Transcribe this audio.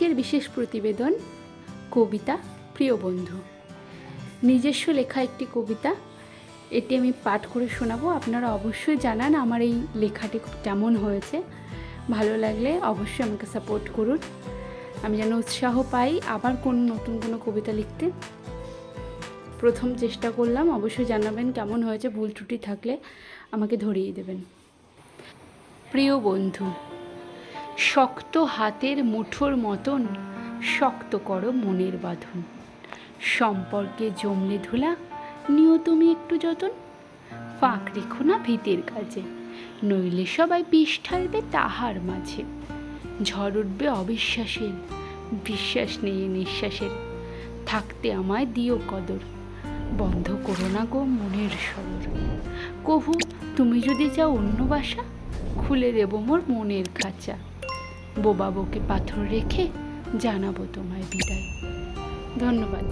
আজকের বিশেষ প্রতিবেদন, কবিতা, প্রিয় বন্ধু। নিজস্ব লেখা একটি কবিতা। এটি আমি পাঠ করে শোনাবো। আপনারা অবশ্যই জানান আমার এই লেখাটি কেমন হয়েছে। ভালো লাগলে অবশ্যই আমাকে সাপোর্ট করুন। আমি যেন উৎসাহ পাই আবার কোন নতুন কোনো কবিতা লিখতে। প্রথম চেষ্টা করলাম, অবশ্যই জানাবেন কেমন হয়েছে, ভুল ত্রুটি থাকলে আমাকে ধরিয়ে দেবেন। প্রিয় বন্ধু শক্ত হাতের মুঠোর মতন শক্ত করো মনের বাঁধন। সম্পর্কে জমলে ধুলা, নিও তুমি একটু যতন। ফাঁক রেখো না ভিতের কাজে, নইলে সবাই বিষ ঢালবে তাহার মাঝে। ঝড় উঠবে অবিশ্বাসের, বিশ্বাস নেই নিঃশ্বাসের। থাকতে আমায় দিও কদর, বন্ধ করো না গো মনের সদর কভু, তুমি যদি চাও অন্য বাসা, খুলে দেবো মোর মনের খাঁচা। বোবা বকে পাথর রেখে জানাব তোমায় বিদায়। ধন্যবাদ।